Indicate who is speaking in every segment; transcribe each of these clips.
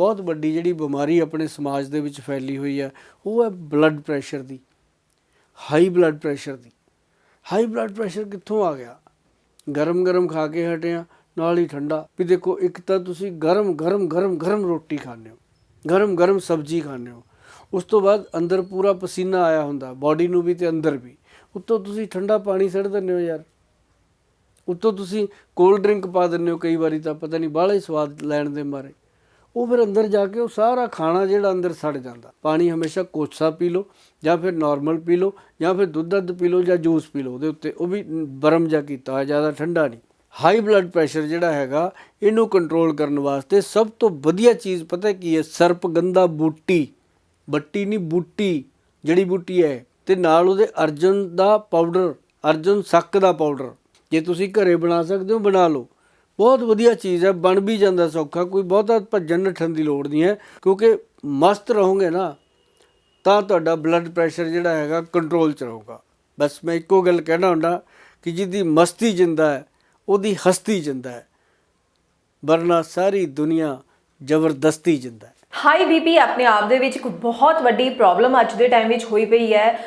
Speaker 1: ਬਹੁਤ ਵੱਡੀ ਜਿਹੜੀ ਬਿਮਾਰੀ ਆਪਣੇ ਸਮਾਜ ਦੇ ਵਿੱਚ ਫੈਲੀ ਹੋਈ ਹੈ ਉਹ ਹੈ ਬਲੱਡ ਪ੍ਰੈਸ਼ਰ ਦੀ ਹਾਈ ਬਲੱਡ ਪ੍ਰੈਸ਼ਰ ਦੀ। ਹਾਈ ਬਲੱਡ ਪ੍ਰੈਸ਼ਰ ਕਿੱਥੋਂ ਆ ਗਿਆ? ਗਰਮ ਗਰਮ ਖਾ ਕੇ ਹਟਿਆ ਨਾਲ ਹੀ ਠੰਡਾ। ਵੀ ਦੇਖੋ, ਇੱਕ ਤਾਂ ਤੁਸੀਂ ਗਰਮ ਗਰਮ ਗਰਮ ਗਰਮ ਰੋਟੀ ਖਾਂਦੇ ਹੋ, ਗਰਮ ਗਰਮ ਸਬਜ਼ੀ ਖਾਂਦੇ ਹੋ। ਉਸ ਤੋਂ ਬਾਅਦ ਅੰਦਰ ਪੂਰਾ ਪਸੀਨਾ ਆਇਆ ਹੁੰਦਾ ਬਾਡੀ ਨੂੰ ਵੀ ਤੇ ਅੰਦਰ ਵੀ। ਉੱਤੋਂ ਤੁਸੀਂ ਠੰਡਾ ਪਾਣੀ ਸੜ ਦਿੰਦੇ ਹੋ ਯਾਰ। ਉੱਤੋਂ ਤੁਸੀਂ ਕੋਲਡ ਡਰਿੰਕ ਪਾ ਦਿੰਦੇ ਹੋ ਕਈ ਵਾਰੀ ਤਾਂ, ਪਤਾ ਨਹੀਂ, ਬਾਹਲਾ ਹੀ ਸਵਾਦ ਲੈਣ ਦੇ ਮਾਰੇ। ਉਹ ਫਿਰ ਅੰਦਰ ਜਾ ਕੇ ਉਹ ਸਾਰਾ ਖਾਣਾ ਜਿਹੜਾ ਅੰਦਰ ਸੜ ਜਾਂਦਾ। ਪਾਣੀ ਹਮੇਸ਼ਾ ਕੋਸਾ ਪੀ ਲਓ ਜਾਂ ਫਿਰ ਨਾਰਮਲ ਪੀ ਲਓ ਜਾਂ ਫਿਰ ਦੁੱਧ ਦੱਧ ਪੀ ਲਓ ਜਾਂ ਜੂਸ ਪੀ ਲਓ, ਉਹਦੇ ਉੱਤੇ ਉਹ ਵੀ ਬਰਮ ਜਾ ਕੀਤਾ ਹੋਇਆ, ਜ਼ਿਆਦਾ ਠੰਡਾ ਨਹੀਂ। ਹਾਈ ਬਲੱਡ ਪ੍ਰੈਸ਼ਰ ਜਿਹੜਾ ਹੈਗਾ, ਇਹਨੂੰ ਕੰਟਰੋਲ ਕਰਨ ਵਾਸਤੇ ਸਭ ਤੋਂ ਵਧੀਆ ਚੀਜ਼ ਪਤਾ ਕੀ ਹੈ? ਸਰਪਗੰਧਾ ਬੂਟੀ, ਬੱਟੀ ਨਹੀਂ, ਬੂਟੀ ਜੜੀ ਬੂਟੀ ਹੈ, ਤੇ ਨਾਲ ਉਹਦੇ ਅਰਜਨ ਦਾ ਪਾਊਡਰ ਅਰਜਨ ਸੱਕ ਦਾ ਪਾਊਡਰ ਜੇ ਤੁਸੀਂ ਘਰੇ ਬਣਾ ਸਕਦੇ ਹੋ, ਬਣਾ ਲਓ। ਬਹੁਤ ਵਧੀਆ ਚੀਜ਼ ਹੈ, ਬਣ ਵੀ ਜਾਂਦਾ ਸੌਖਾ, ਕੋਈ ਬਹੁਤਾ ਭੱਜਣ ਨੱਠਣ ਦੀ ਲੋੜ ਨਹੀਂ ਹੈ, ਕਿਉਂਕਿ ਮਸਤ ਰਹੋਗੇ ਨਾ, ਤਾਂ ਤੁਹਾਡਾ ਬਲੱਡ ਪ੍ਰੈਸ਼ਰ ਜਿਹੜਾ ਹੈਗਾ ਕੰਟਰੋਲ 'ਚ ਰਹੂਗਾ। ਬਸ ਮੈਂ ਇੱਕੋ ਗੱਲ ਕਹਿਣਾ ਹੁੰਦਾ ਕਿ ਜਿਹਦੀ ਮਸਤੀ ਜਿੰਦਾ ਹੈ, ਉਹਦੀ ਹਸਤੀ ਜਿੰਦਾ ਹੈ, ਵਰਨਾ ਸਾਰੀ ਦੁਨੀਆ ਜ਼ਬਰਦਸਤੀ ਜਿੰਦਾ ਹੈ।
Speaker 2: ਹਾਈ ਬੀਪੀ ਆਪਣੇ ਆਪ ਦੇ ਵਿੱਚ ਇੱਕ ਬਹੁਤ ਵੱਡੀ ਪ੍ਰੋਬਲਮ ਅੱਜ ਦੇ ਟਾਈਮ ਵਿੱਚ ਹੋਈ ਪਈ ਹੈ।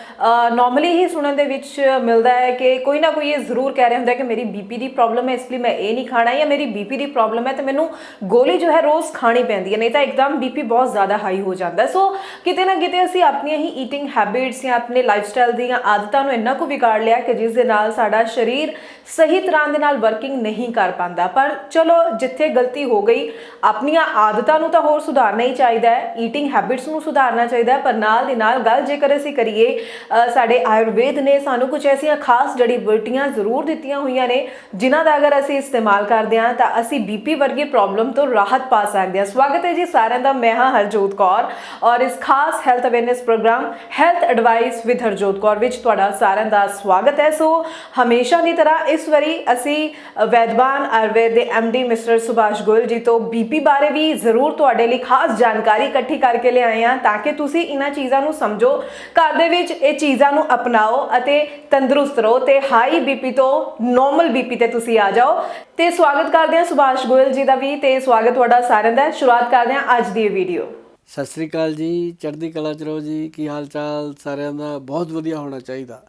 Speaker 2: ਨਾਰਮਲੀ ਹੀ ਸੁਣਨ ਦੇ ਵਿੱਚ ਮਿਲਦਾ ਹੈ ਕਿ ਕੋਈ ਨਾ ਕੋਈ ਇਹ ਜ਼ਰੂਰ ਕਹਿ ਰਿਹਾ ਹੁੰਦਾ ਕਿ ਮੇਰੀ ਬੀਪੀ ਦੀ ਪ੍ਰੋਬਲਮ ਹੈ, ਇਸ ਲਈ ਮੈਂ ਇਹ ਨਹੀਂ ਖਾਣਾ ਜਾਂ ਮੇਰੀ ਬੀਪੀ ਦੀ ਪ੍ਰੋਬਲਮ ਹੈ ਤੇ ਮੈਨੂੰ ਗੋਲੀ ਜੋ ਹੈ ਰੋਜ਼ ਖਾਣੀ ਪੈਂਦੀ ਹੈ, ਨਹੀਂ ਤਾਂ ਇੱਕਦਮ ਬੀਪੀ ਬਹੁਤ ਜ਼ਿਆਦਾ ਹਾਈ ਹੋ ਜਾਂਦਾ ਸੋ ਕਿਤੇ ਨਾ ਕਿਤੇ ਅਸੀਂ ਆਪਣੀਆਂ ਹੀ ਈਟਿੰਗ ਹੈਬਿਟਸ ਜਾਂ ਆਪਣੇ ਲਾਈਫ ਸਟਾਈਲ ਦੀਆਂ ਆਦਤਾਂ ਨੂੰ ਇੰਨਾ ਕੁ ਵਿਗਾੜ ਲਿਆ ਕਿ ਜਿਸ ਦੇ ਨਾਲ ਸਾਡਾ ਸਰੀਰ ਸਹੀ ਤਰ੍ਹਾਂ ਦੇ ਨਾਲ ਵਰਕਿੰਗ ਨਹੀਂ ਕਰ ਪਾਉਂਦਾ। ਪਰ ਚਲੋ ਜਿੱਥੇ ਗਲਤੀ ਹੋ ਗਈ, ਆਪਣੀਆਂ ਆਦਤਾਂ ਨੂੰ ਤਾਂ ਹੋਰ ਸੁਧਾਰਨਾ ਹੀ ਚਾਹੀਦਾ ਹੈ ਈਟਿੰਗ ਹੈਬਿਟਸ ਨੂੰ ਸੁਧਾਰਨਾ ਚਾਹੀਦਾ ਹੈ, ਪਰ ਨਾਲ ਦੀ ਨਾਲ ਗੱਲ ਜੇਕਰ ਅਸੀਂ ਕਰੀਏ ਸਾਡੇ ਆਯੁਰਵੇਦ ਨੇ ਸਾਨੂੰ ਕੁਝ ਐਸੀਆਂ ਖਾਸ ਜੜੀ ਬੂਟੀਆਂ ਜ਼ਰੂਰ ਦਿੱਤੀਆਂ ਹੋਈਆਂ ਨੇ, ਜਿਨ੍ਹਾਂ ਦਾ ਅਗਰ ਅਸੀਂ ਇਸਤੇਮਾਲ ਕਰਦੇ ਹਾਂ, ਤਾਂ ਅਸੀਂ ਬੀਪੀ ਵਰਗੀ ਪ੍ਰੋਬਲਮ ਤੋਂ ਰਾਹਤ ਪਾ ਸਕਦੇ ਹਾਂ। ਸਵਾਗਤ ਹੈ ਜੀ ਸਾਰਿਆਂ ਦਾ, ਮੈਂ ਹਾਂ ਹਰਜੋਤ ਕੌਰ ਔਰ ਇਸ ਖਾਸ health awareness programme health advice with Harjot Kaur ਵਿੱਚ ਤੁਹਾਡਾ ਸਾਰਿਆਂ ਦਾ ਸਵਾਗਤ ਹੈ। ਸੋ ਹਮੇਸ਼ਾ ਦੀ ਤਰ੍ਹਾਂ ਇਸ ਵਾਰੀ ਅਸੀਂ ਵੈਦਵਾਨ ਆਯੁਰਵੇਦ ਦੇ ਡੀ ਮਿਸਟਰ ਸੁਭਾਸ਼ ਗੋਇਲ ਜੀ ਤੋਂ ਬੀਪੀ ਬਾਰੇ ਵੀ ਜ਼ਰੂਰ ਤੁਹਾਡੇ ਲਈ ਖਾਸ ਜਾਣਕਾਰੀ ਇਕੱਠੀ ਕਰਕੇ ਲਿਆਏ ਹਾਂ ਤਾਂ ਕਿ ਤੁਸੀਂ ਇਹਨਾਂ ਚੀਜ਼ਾਂ ਨੂੰ ਸਮਝੋ, ਘਰ ਦੇ ਵਿੱਚ ਇਹ ਚੀਜ਼ਾਂ ਨੂੰ ਅਪਣਾਓ ਅਤੇ ਤੰਦਰੁਸਤ ਰਹੋ ਤੇ ਹਾਈ ਬੀਪੀ ਤੋਂ ਨਾਰਮਲ ਬੀਪੀ ਤੇ ਤੁਸੀਂ ਆ ਜਾਓ। ਤੇ ਸਵਾਗਤ ਕਰਦੇ ਹਾਂ ਸੁਭਾਸ਼ ਗੋਇਲ ਜੀ ਦਾ ਵੀ ਤੇ ਸਵਾਗਤ ਤੁਹਾਡਾ ਸਾਰਿਆਂ ਦਾ। ਸ਼ੁਰੂਆਤ ਕਰਦੇ ਹਾਂ ਅੱਜ ਦੀ ਇਹ ਵੀਡੀਓ
Speaker 1: ਸਤਿ ਸ੍ਰੀ ਅਕਾਲ ਜੀ, ਚੜ੍ਹਦੀ ਕਲਾ ਚ ਰਹੋ ਜੀ, ਕੀ ਹਾਲ ਚਾਲ ਸਾਰਿਆਂ ਦਾ? ਬਹੁਤ ਵਧੀਆ ਹੋਣਾ ਚਾਹੀਦਾ।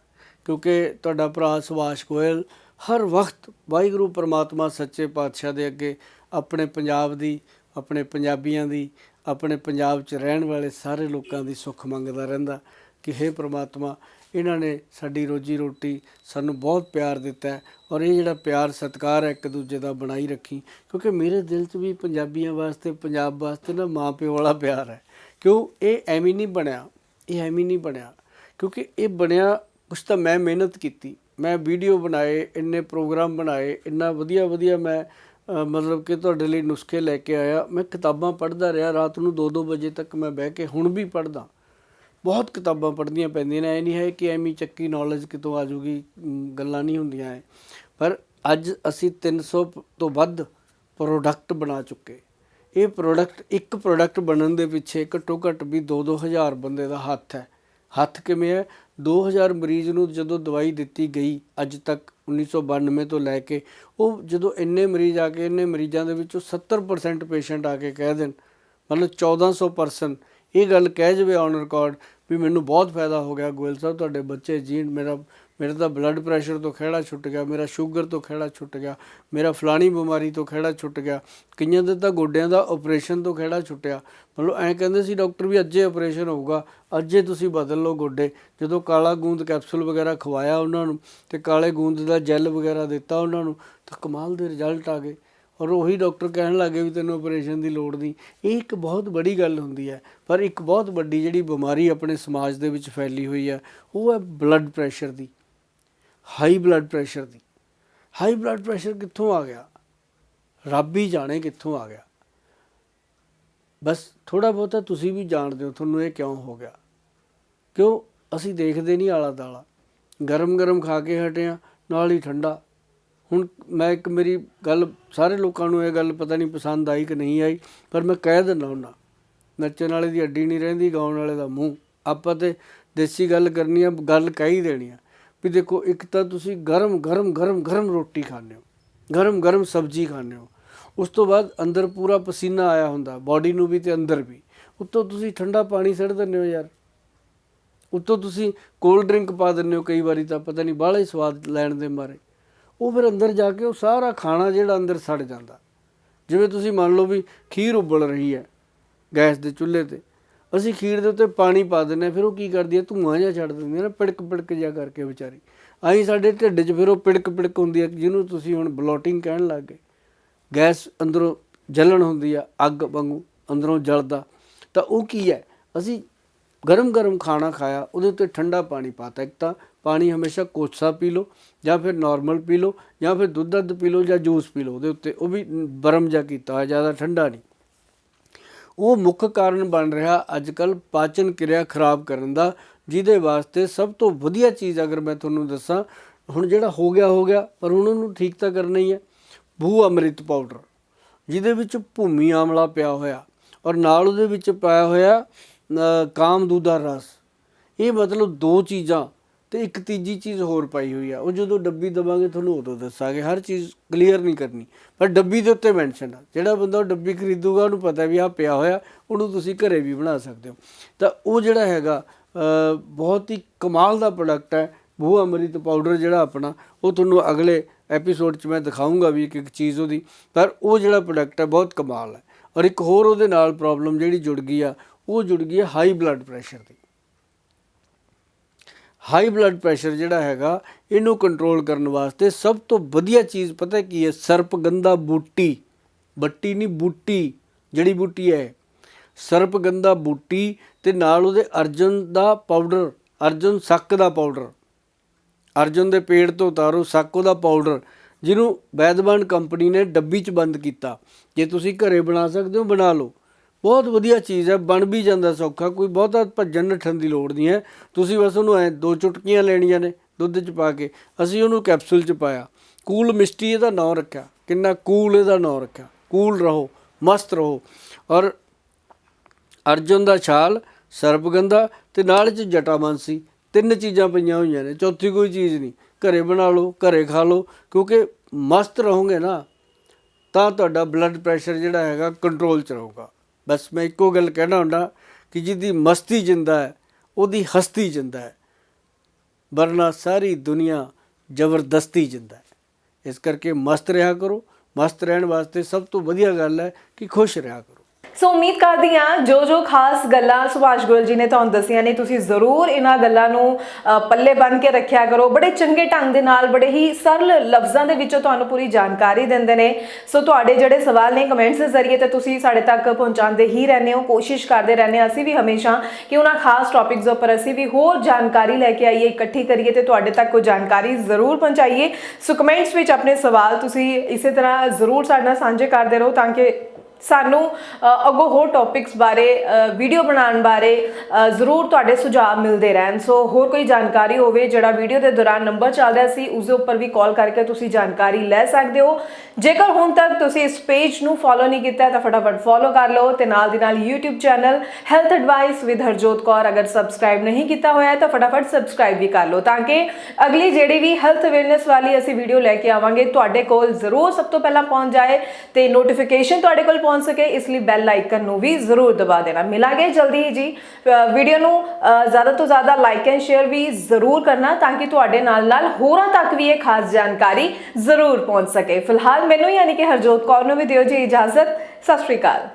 Speaker 1: ਕਿਉਂਕਿ ਤੁਹਾਡਾ ਭਰਾ ਸੁਭਾਸ਼ ਗੋਇਲ ਹਰ ਵਕਤ ਵਾਹਿਗੁਰੂ, ਪਰਮਾਤਮਾ, ਸੱਚੇ ਪਾਤਸ਼ਾਹ ਦੇ ਅੱਗੇ ਆਪਣੇ ਪੰਜਾਬ ਦੀ, ਆਪਣੇ ਪੰਜਾਬੀਆਂ ਦੀ ਆਪਣੇ ਪੰਜਾਬ 'ਚ ਰਹਿਣ ਵਾਲੇ ਸਾਰੇ ਲੋਕਾਂ ਦੀ ਸੁੱਖ ਮੰਗਦਾ ਰਹਿੰਦਾ ਕਿ हे ਪ੍ਰਮਾਤਮਾ, ਇਹਨਾਂ ਨੇ ਸਾਡੀ ਰੋਜੀ ਰੋਟੀ ਸਾਨੂੰ ਬਹੁਤ ਪਿਆਰ ਦਿੱਤਾ ਔਰ ਇਹ ਜਿਹੜਾ ਪਿਆਰ, ਸਤਿਕਾਰ ਹੈ ਇੱਕ ਦੂਜੇ ਦਾ ਬਣਾਈ ਰੱਖੀ। ਕਿਉਂਕਿ ਮੇਰੇ ਦਿਲ 'ਚ ਵੀ ਪੰਜਾਬੀਆਂ ਵਾਸਤੇ, ਪੰਜਾਬ ਵਾਸਤੇ ਨਾ ਮਾਂ ਪਿਓ ਵਾਲਾ ਪਿਆਰ ਹੈ। ਕਿਉਂ? ਇਹ ਐਵੇਂ ਨਹੀਂ ਬਣਿਆ, ਇਹ ਐਵੇਂ ਨਹੀਂ ਬਣਿਆ। ਕਿਉਂਕਿ ਇਹ ਬਣਿਆ ਕੁਛ ਤਾਂ ਮੈਂ ਮਿਹਨਤ ਕੀਤੀ। ਮੈਂ ਵੀਡੀਓ ਬਣਾਏ, ਇੰਨੇ ਪ੍ਰੋਗਰਾਮ ਬਣਾਏ, ਇੰਨਾ ਵਧੀਆ ਵਧੀਆ ਮੈਂ ਮਤਲਬ ਕਿ ਤੁਹਾਡੇ ਲਈ ਨੁਸਖੇ ਲੈ ਕੇ ਆਇਆ। ਮੈਂ ਕਿਤਾਬਾਂ ਪੜ੍ਹਦਾ ਰਿਹਾ। ਰਾਤ ਨੂੰ 2-2 ਵਜੇ ਤੱਕ ਮੈਂ ਬਹਿ ਕੇ ਹੁਣ ਵੀ ਪੜ੍ਹਦਾ। ਬਹੁਤ ਕਿਤਾਬਾਂ ਪੜ੍ਹਨੀਆਂ ਪੈਂਦੀਆਂ ਨੇ। ਇਹ ਨਹੀਂ ਹੈ ਕਿ ਐਵੇਂ ਚੱਕੀ ਨੌਲੇਜ ਕਿਤੋਂ ਆ ਜੂਗੀ। ਗੱਲਾਂ ਨਹੀਂ ਹੁੰਦੀਆਂ ਐ ਪਰ ਅੱਜ ਅਸੀਂ 300 ਤੋਂ ਵੱਧ ਪ੍ਰੋਡਕਟ ਬਣਾ ਚੁੱਕੇ। ਇਹ ਪ੍ਰੋਡਕਟ ਇੱਕ ਪ੍ਰੋਡਕਟ ਬਣਨ ਦੇ ਪਿੱਛੇ ਘੱਟੋ ਘੱਟ ਵੀ 2-2 ਹਜ਼ਾਰ ਬੰਦੇ ਦਾ ਹੱਥ ਹੈ। ਹੱਥ ਕਿਵੇਂ ਹੈ? 2000 ਮਰੀਜ਼ ਨੂੰ ਜਦੋਂ ਦਵਾਈ ਦਿੱਤੀ ਗਈ, ਅੱਜ ਤੱਕ 1992 ਤੋਂ ਲੈ ਕੇ, ਉਹ ਜਦੋਂ ਇੰਨੇ ਮਰੀਜ਼ ਆ ਕੇ, ਇੰਨੇ ਮਰੀਜ਼ਾਂ ਦੇ ਵਿੱਚੋਂ 70% ਪੇਸ਼ੈਂਟ ਆ ਕੇ ਕਹਿ ਦੇਣ, ਮਤਲਬ 1400 ਪਰਸਨ ਇਹ ਗੱਲ ਕਹਿ ਜਵੇ ਔਨ ਰਿਕਾਰਡ ਵੀ ਮੈਨੂੰ ਬਹੁਤ ਫਾਇਦਾ ਹੋ ਗਿਆ ਗੋਇਲ ਸਾਹਿਬ, ਤੁਹਾਡੇ ਬੱਚੇ ਜੀਣ, ਮੇਰਾ ਮੇਰਾ ਤਾਂ ਬਲੱਡ ਪ੍ਰੈਸ਼ਰ ਤੋਂ ਖਹਿੜਾ ਛੁੱਟ ਗਿਆ, ਮੇਰਾ ਸ਼ੂਗਰ ਤੋਂ ਖਹਿੜਾ ਛੁੱਟ ਗਿਆ, ਮੇਰਾ ਫਲਾਣੀ ਬਿਮਾਰੀ ਤੋਂ ਖਹਿੜਾ ਛੁੱਟ ਗਿਆ। ਕਈਆਂ ਦੇ ਤਾਂ ਗੋਡਿਆਂ ਦਾ ਆਪਰੇਸ਼ਨ ਤੋਂ ਖਹਿੜਾ ਛੁੱਟਿਆ। ਮਤਲਬ ਐਂ ਕਹਿੰਦੇ ਸੀ ਡਾਕਟਰ ਵੀ ਅੱਜੇ ਆਪਰੇਸ਼ਨ ਹੋਊਗਾ, ਅੱਜੇ ਤੁਸੀਂ ਬਦਲ ਲਓ ਗੋਡੇ। ਜਦੋਂ ਕਾਲਾ ਗੂੰਦ ਕੈਪਸੂਲ ਵਗੈਰਾ ਖਵਾਇਆ ਉਹਨਾਂ ਨੂੰ ਤੇ ਕਾਲੇ ਗੂੰਦ ਦਾ ਜੈਲ ਵਗੈਰਾ ਦਿੱਤਾ ਉਹਨਾਂ ਨੂੰ, ਤਾਂ ਕਮਾਲ ਦੇ ਰਿਜ਼ਲਟ ਆ ਗਏ। ਔਰ ਉਹੀ ਡਾਕਟਰ ਕਹਿਣ ਲੱਗੇ ਵੀ ਤੈਨੂੰ ਆਪਰੇਸ਼ਨ ਦੀ ਲੋੜ ਨਹੀਂ। ਇਹ ਇੱਕ ਬਹੁਤ ਬੜੀ ਗੱਲ ਹੁੰਦੀ ਹੈ, ਪਰ ਇੱਕ ਬਹੁਤ ਵੱਡੀ ਜਿਹੜੀ ਬਿਮਾਰੀ ਆਪਣੇ ਸਮਾਜ ਦੇ ਵਿੱਚ ਫੈਲੀ ਹੋਈ ਹੈ, ਉਹ ਹੈ ਬਲੱਡ ਪ੍ਰੈਸ਼ਰ ਦੀ। ਹਾਈ ਬਲੱਡ ਪ੍ਰੈਸ਼ਰ ਦੀ। ਹਾਈ ਬਲੱਡ ਪ੍ਰੈਸ਼ਰ ਕਿੱਥੋਂ ਆ ਗਿਆ? ਰੱਬ ਹੀ ਜਾਣੇ ਕਿੱਥੋਂ ਆ ਗਿਆ। ਬਸ ਥੋੜਾ ਬਹੁਤਾ ਤੁਸੀਂ ਵੀ ਜਾਣਦੇ ਹੋ, ਤੁਹਾਨੂੰ ਇਹ ਕਿਉਂ ਹੋ ਗਿਆ? ਕਿਉਂ ਅਸੀਂ ਦੇਖਦੇ ਨਹੀਂ ਆਲਾ ਦਾਲਾ ਗਰਮ ਗਰਮ ਖਾ ਕੇ ਹਟੇ ਆ ਨਾਲ ਹੀ ਠੰਡਾ। ਹੁਣ ਮੈਂ ਇੱਕ ਮੇਰੀ ਗੱਲ, ਸਾਰੇ ਲੋਕਾਂ ਨੂੰ ਇਹ ਗੱਲ ਪਤਾ ਨਹੀਂ ਪਸੰਦ ਆਈ ਕਿ ਨਹੀਂ ਆਈ, ਪਰ ਮੈਂ ਕਹਿ ਦਿੰਦਾ ਹੁੰਦਾ, ਨੱਚਣ ਵਾਲੇ ਦੀ ਅੱਡੀ ਨਹੀਂ ਰਹਿੰਦੀ, ਗਾਉਣ ਵਾਲੇ ਦਾ ਮੂੰਹ। ਆਪਾਂ ਤੇ ਦੇਸੀ ਗੱਲ ਕਰਨੀ ਆ, ਗੱਲ ਕਹਿ ਹੀ ਦੇਣੀ ਆ। ਵੀ ਦੇਖੋ, ਇੱਕ ਤਾਂ ਤੁਸੀਂ ਗਰਮ ਗਰਮ ਗਰਮ ਗਰਮ ਰੋਟੀ ਖਾਂਦੇ ਹੋ। ਗਰਮ ਗਰਮ ਸਬਜ਼ੀ ਖਾਂਦੇ ਹੋ। ਉਸ ਤੋਂ ਬਾਅਦ ਅੰਦਰ ਪੂਰਾ ਪਸੀਨਾ ਆਇਆ ਹੁੰਦਾ ਬਾਡੀ ਨੂੰ ਵੀ ਤੇ ਅੰਦਰ ਵੀ। ਉੱਤੋਂ ਤੁਸੀਂ ਠੰਡਾ ਪਾਣੀ ਸੜ ਦਿੰਦੇ ਹੋ ਯਾਰ। ਉੱਤੋਂ ਤੁਸੀਂ ਕੋਲਡ ਡਰਿੰਕ ਪਾ ਦਿੰਦੇ ਹੋ ਕਈ ਵਾਰੀ ਤਾਂ, ਪਤਾ ਨਹੀਂ, ਬਾਹਲਾ ਹੀ ਸਵਾਦ ਲੈਣ ਦੇ ਮਾਰੇ। ਉਹ ਫਿਰ ਅੰਦਰ ਜਾ ਕੇ ਉਹ ਸਾਰਾ ਖਾਣਾ ਜਿਹੜਾ ਅੰਦਰ ਸੜ ਜਾਂਦਾ। ਜਿਵੇਂ ਤੁਸੀਂ ਮੰਨ ਲਓ ਵੀ ਖੀਰ ਉਬਲ ਰਹੀ ਹੈ ਗੈਸ ਦੇ ਚੁੱਲ੍ਹੇ ਤੇ। ਅਸੀਂ ਖੀਰ ਦੇ ਉੱਤੇ ਪਾਣੀ ਪਾ ਦਿੰਦੇ ਹਾਂ, ਫਿਰ ਉਹ ਕੀ ਕਰਦੀ ਹੈ? ਧੂਆਂ ਜਿਹਾ ਛੱਡ ਦਿੰਦੀ ਹੈ ਨਾ, ਪਿੜਕ ਪਿੜਕ ਜਿਹਾ ਕਰਕੇ ਵਿਚਾਰੀ। ਆਈ ਸਾਡੇ ਢਿੱਡ 'ਚ ਫਿਰ ਉਹ ਪਿੜਕ ਪਿੜਕ ਹੁੰਦੀ ਹੈ ਜਿਹਨੂੰ ਤੁਸੀਂ ਹੁਣ ਬਲੋਟਿੰਗ ਕਹਿਣ ਲੱਗ ਗਏ। ਗੈਸ ਅੰਦਰੋਂ ਜਲਣ ਹੁੰਦੀ ਆ, ਅੱਗ ਵਾਂਗੂ ਅੰਦਰੋਂ ਜਲਦਾ। ਤਾਂ ਉਹ ਕੀ ਹੈ? ਅਸੀਂ ਗਰਮ ਗਰਮ ਖਾਣਾ ਖਾਇਆ, ਉਹਦੇ ਉੱਤੇ ਠੰਡਾ ਪਾਣੀ ਪਾਤਾ। ਇੱਕ ਤਾਂ ਪਾਣੀ ਹਮੇਸ਼ਾ ਕੋਸਾ ਪੀ ਲਓ, ਜਾਂ ਫਿਰ ਨਾਰਮਲ ਪੀ ਲਓ, ਜਾਂ ਫਿਰ ਦੁੱਧ ਦੱਧ ਪੀ ਲਓ, ਜਾਂ ਜੂਸ ਪੀ ਲਓ, ਉਹਦੇ ਉੱਤੇ ਉਹ ਵੀ ਬਰਮ ਜਾ ਕੀਤਾ ਹੋਇਆ, ਜ਼ਿਆਦਾ ਠੰਡਾ ਨਹੀਂ। ਉਹ ਮੁੱਖ ਕਾਰਨ ਬਣ ਰਿਹਾ ਅੱਜ ਕੱਲ ਪਾਚਨ ਕਿਰਿਆ ਖਰਾਬ ਕਰਨ ਦਾ ਜਿਹਦੇ ਵਾਸਤੇ ਸਭ ਤੋਂ ਵਧੀਆ ਚੀਜ਼ ਅਗਰ ਮੈਂ ਤੁਹਾਨੂੰ ਦੱਸਾਂ ਹੁਣ ਜਿਹੜਾ ਹੋ ਗਿਆ ਹੋ ਗਿਆ ਪਰ ਹੁਣ ਉਹਨੂੰ ਠੀਕ ਤਾਂ ਕਰਨਾ ਹੀ ਹੈ ਭੂ ਅੰਮ੍ਰਿਤ ਪਾਊਡਰ ਜਿਹਦੇ ਵਿੱਚ ਭੂਮੀ ਆਮਲਾ ਪਿਆ ਹੋਇਆ ਔਰ ਨਾਲ ਉਹਦੇ ਵਿੱਚ ਪਾਇਆ ਹੋਇਆ ਅ, ਦਾ ਰਸ। ਇਹ ਮਤਲਬ ਦੋ ਚੀਜ਼ਾਂ ਤੇ ਇੱਕ ਤੀਜੀ ਚੀਜ਼ ਹੋਰ ਪਾਈ ਹੋਈ ਆ। ਉਹ ਜਦੋਂ ਡੱਬੀ ਦਵਾਂਗੇ, ਤੁਹਾਨੂੰ ਉਦੋਂ ਦੱਸਾਂਗੇ। ਹਰ ਚੀਜ਼ ਕਲੀਅਰ ਨਹੀਂ ਕਰਨੀ। ਪਰ ਡੱਬੀ ਦੇ ਉੱਤੇ ਮੈਂਸ਼ਨ ਆ। ਜਿਹੜਾ ਬੰਦਾ ਉਹ ਡੱਬੀ ਖਰੀਦੂਗਾ, ਉਹਨੂੰ ਪਤਾ ਵੀ ਆ ਪਿਆ ਹੋਇਆ, ਉਹਨੂੰ ਤੁਸੀਂ ਘਰੇ ਵੀ ਬਣਾ ਸਕਦੇ ਹੋ। ਤਾਂ ਉਹ ਜਿਹੜਾ ਹੈਗਾ ਬਹੁਤ ਹੀ ਕਮਾਲ ਦਾ ਪ੍ਰੋਡਕਟ ਹੈ। ਭੂ ਅੰਮ੍ਰਿਤ ਪਾਊਡਰ ਜਿਹੜਾ ਆਪਣਾ, ਉਹ ਤੁਹਾਨੂੰ ਅਗਲੇ ਐਪੀਸੋਡ 'ਚ ਮੈਂ ਦਿਖਾਉਂਗਾ ਵੀ ਇੱਕ ਇੱਕ ਚੀਜ਼ ਉਹਦੀ। ਪਰ ਉਹ ਜਿਹੜਾ ਪ੍ਰੋਡਕਟ ਹੈ, ਬਹੁਤ ਕਮਾਲ ਹੈ। ਔਰ ਇੱਕ ਹੋਰ ਉਹਦੇ ਨਾਲ ਪ੍ਰੋਬਲਮ ਜਿਹੜੀ ਜੁੜ ਗਈ ਆ, ਉਹ ਜੁੜ ਗਈ ਹੈ ਹਾਈ ਬਲੱਡ ਪ੍ਰੈਸ਼ਰ ਦੀ। ਹਾਈ ਬਲੱਡ ਪ੍ਰੈਸ਼ਰ ਜਿਹੜਾ ਹੈਗਾ, ਇਹਨੂੰ ਕੰਟਰੋਲ ਕਰਨ ਵਾਸਤੇ ਸਭ ਤੋਂ ਵਧੀਆ ਚੀਜ਼ ਪਤਾ ਕੀ ਹੈ? ਸਰਪਗੰਧਾ ਬੂਟੀ। ਬੱਟੀ ਨਹੀਂ, ਬੂਟੀ। ਜਿਹੜੀ ਬੂਟੀ ਹੈ। ਸਰਪਗੰਧਾ ਬੂਟੀ ਤੇ ਨਾਲ ਉਹਦੇ ਅਰਜਨ ਦਾ ਪਾਊਡਰ ਅਰਜਨ ਸੱਕ ਦਾ ਪਾਊਡਰ ਅਰਜਨ ਦੇ ਪੇੜ ਤੋਂ ਉਤਾਰੋ, ਸੱਕ ਉਹਦਾ ਪਾਊਡਰ ਜਿਹਨੂੰ ਵੈਦਵਾਨ ਕੰਪਨੀ ਨੇ ਡੱਬੀ 'ਚ ਬੰਦ ਕੀਤਾ। ਜੇ ਤੁਸੀਂ ਘਰੇ ਬਣਾ ਸਕਦੇ ਹੋ, ਬਣਾ ਲਓ। ਬਹੁਤ ਵਧੀਆ ਚੀਜ਼ ਹੈ, ਬਣ ਵੀ ਜਾਂਦਾ ਸੌਖਾ, ਕੋਈ ਬਹੁਤਾ ਭੱਜਣ ਨੱਠਣ ਦੀ ਲੋੜ ਨਹੀਂ ਹੈ। ਤੁਸੀਂ ਬਸ ਉਹਨੂੰ ਐ ਦੋ ਚੁਟਕੀਆਂ ਲੈਣੀਆਂ ਨੇ ਦੁੱਧ 'ਚ ਪਾ ਕੇ, ਅਸੀਂ ਉਹਨੂੰ ਕੈਪਸੂਲ 'ਚ ਪਾਇਆ। ਕੂਲ ਮਿਸਟੀ ਇਹਦਾ ਨਾਮ ਰੱਖਿਆ, ਕਿੰਨਾ ਕੂਲ ਇਹਦਾ ਨਾਮ ਰੱਖਿਆ। ਕੂਲ ਰਹੋ, ਮਸਤ ਰਹੋ। ਔਰ ਅਰਜੁਨ ਦਾ ਛਾਲ ਸਰਪਗੰਧਾ ਤੇ ਨਾਲ ਚ ਜਟਾਮਾਂਸੀ ਤਿੰਨ ਚੀਜ਼ਾਂ ਪਈਆਂ ਹੋਈਆਂ ਨੇ, ਚੌਥੀ ਕੋਈ ਚੀਜ਼ ਨਹੀਂ। ਘਰੇ ਬਣਾ ਲਓ, ਘਰੇ ਖਾ ਲਓ, ਕਿਉਂਕਿ ਮਸਤ ਰਹੋਗੇ ਨਾ, ਤਾਂ ਤੁਹਾਡਾ ਬਲੱਡ ਪ੍ਰੈਸ਼ਰ ਜਿਹੜਾ ਹੈਗਾ ਕੰਟਰੋਲ ਚ ਰਹੂਗਾ। ਬਸ ਮੈਂ ਇੱਕੋ ਗੱਲ ਕਹਿਣਾ ਹੁੰਦਾ ਕਿ ਜਿਹਦੀ ਮਸਤੀ ਜਿੰਦਾ ਹੈ, ਉਹਦੀ ਹਸਤੀ ਜਿੰਦਾ ਹੈ, ਵਰਨਾ ਸਾਰੀ ਦੁਨੀਆ ਜ਼ਬਰਦਸਤੀ ਜਿੰਦਾ ਹੈ। ਇਸ ਕਰਕੇ ਮਸਤ ਰਿਹਾ ਕਰੋ, ਮਸਤ ਰਹਿਣ ਵਾਸਤੇ ਸਭ ਤੋਂ ਵਧੀਆ ਗੱਲ ਹੈ ਕਿ ਖੁਸ਼ ਰਿਹਾ ਕਰੋ।
Speaker 2: ਸੋ ਉਮੀਦ ਕਰਦੀ ਹਾਂ ਜੋ ਜੋ ਖਾਸ ਗੱਲਾਂ ਸੁਭਾਸ਼ ਗੋਇਲ ਜੀ ਨੇ ਤੁਹਾਨੂੰ ਦੱਸੀਆਂ ਨੇ, ਤੁਸੀਂ ਜ਼ਰੂਰ ਇਹਨਾਂ ਗੱਲਾਂ ਨੂੰ ਪੱਲੇ ਬੰਨ ਕੇ ਰੱਖਿਆ ਕਰੋ। ਬੜੇ ਚੰਗੇ ਢੰਗ ਦੇ ਨਾਲ, ਬੜੇ ਹੀ ਸਰਲ ਲਫ਼ਜ਼ਾਂ ਦੇ ਵਿੱਚੋਂ ਤੁਹਾਨੂੰ ਪੂਰੀ ਜਾਣਕਾਰੀ ਦਿੰਦੇ ਨੇ। ਸੋ ਤੁਹਾਡੇ ਜਿਹੜੇ ਸਵਾਲ ਨੇ ਕਮੈਂਟਸ ਦੇ ਜ਼ਰੀਏ ਤੇ ਤੁਸੀਂ ਸਾਡੇ ਤੱਕ ਪਹੁੰਚਾਉਂਦੇ ਹੀ ਰਹਿੰਦੇ ਹੋ, ਕੋਸ਼ਿਸ਼ ਕਰਦੇ ਰਹਿੰਦੇ ਹਾਂ ਅਸੀਂ ਵੀ ਹਮੇਸ਼ਾ ਕਿ ਉਹਨਾਂ ਖਾਸ ਟੌਪਿਕਸ ਉੱਪਰ ਅਸੀਂ ਵੀ ਹੋਰ ਜਾਣਕਾਰੀ ਲੈ ਕੇ ਆਈਏ, ਇਕੱਠੀ ਕਰੀਏ ਤੇ ਤੁਹਾਡੇ ਤੱਕ ਉਹ ਜਾਣਕਾਰੀ ਜ਼ਰੂਰ ਪਹੁੰਚਾਈਏ। ਸੋ ਕਮੈਂਟਸ ਵਿੱਚ ਆਪਣੇ ਸਵਾਲ ਤੁਸੀਂ ਇਸੇ ਤਰ੍ਹਾਂ ਜ਼ਰੂਰ ਸਾਡੇ ਨਾਲ ਸਾਂਝੇ ਕਰਦੇ ਰਹੋ ਤਾਂ ਕਿ ਸਾਨੂੰ ਅੱਗੋਂ ਹੋਰ ਟੌਪਿਕਸ ਬਾਰੇ ਵੀਡੀਓ ਬਣਾਉਣ ਬਾਰੇ ਜ਼ਰੂਰ ਤੁਹਾਡੇ ਸੁਝਾਅ ਮਿਲਦੇ ਰਹਿਣ। ਸੋ ਹੋਰ ਕੋਈ ਜਾਣਕਾਰੀ ਹੋਵੇ ਜਿਹੜਾ ਵੀਡੀਓ ਦੇ ਦੌਰਾਨ ਨੰਬਰ ਚੱਲ ਰਿਹਾ ਸੀ ਉਸ ਦੇ ਉੱਪਰ ਵੀ ਕਾਲ ਕਰਕੇ ਤੁਸੀਂ ਜਾਣਕਾਰੀ ਲੈ ਸਕਦੇ ਹੋ। ਜੇਕਰ ਹੁਣ ਤੱਕ ਤੁਸੀਂ ਇਸ ਪੇਜ ਨੂੰ ਫੋਲੋ ਨਹੀਂ ਕੀਤਾ, ਤਾਂ ਫਟਾਫਟ ਫੋਲੋ ਕਰ ਲਓ ਤੇ ਨਾਲ ਦੀ ਨਾਲ YouTube channel health advice with Harjot Kaur ਅਗਰ ਸਬਸਕ੍ਰਾਈਬ ਨਹੀਂ ਕੀਤਾ ਹੋਇਆ ਹੈ, ਤਾਂ ਫਟਾਫਟ ਸਬਸਕ੍ਰਾਈਬ ਵੀ ਕਰ ਲਓ ਤਾਂ ਕਿ ਅਗਲੀ ਜਿਹੜੀ ਵੀ ਹੈਲਥ ਅਵੇਅਰਨੈਸ ਵਾਲੀ ਅਸੀਂ ਵੀਡੀਓ ਲੈ ਕੇ ਆਵਾਂਗੇ, ਤੁਹਾਡੇ ਕੋਲ ਜ਼ਰੂਰ ਸਭ ਤੋਂ ਪਹਿਲਾਂ ਪਹੁੰਚ ਜਾਏ ਤੇ ਨੋਟੀਫਿਕੇਸ਼ਨ ਤੁਹਾਡੇ ਕੋਲ ਪਹੁੰਚ ਸਕੇ, ਇਸ ਲਈ ਬੈਲ ਆਈਕਨ ਨੂੰ ਵੀ ਜ਼ਰੂਰ ਦਬਾ ਦੇਣਾ। ਮਿਲਾਂਗੇ ਜਲਦੀ ਹੀ ਜੀ। ਵੀਡੀਓ ਨੂੰ ਜ਼ਿਆਦਾ ਤੋਂ ਜ਼ਿਆਦਾ ਲਾਈਕ ਐਂਡ ਸ਼ੇਅਰ ਵੀ ਜ਼ਰੂਰ ਕਰਨਾ ਤਾਂ ਕਿ ਤੁਹਾਡੇ ਨਾਲ ਨਾਲ ਹੋਰਾਂ ਤੱਕ ਵੀ ਇਹ ਖਾਸ ਜਾਣਕਾਰੀ ਜ਼ਰੂਰ ਪਹੁੰਚ ਸਕੇ। ਫਿਲਹਾਲ ਮੈਨੂੰ ਯਾਨੀ ਕਿ ਹਰਜੋਤ ਕੌਰ ਨੂੰ ਵੀ ਦਿਓ ਜੀ ਇਜਾਜ਼ਤ। ਸਤਿ ਸ਼੍ਰੀ ਅਕਾਲ।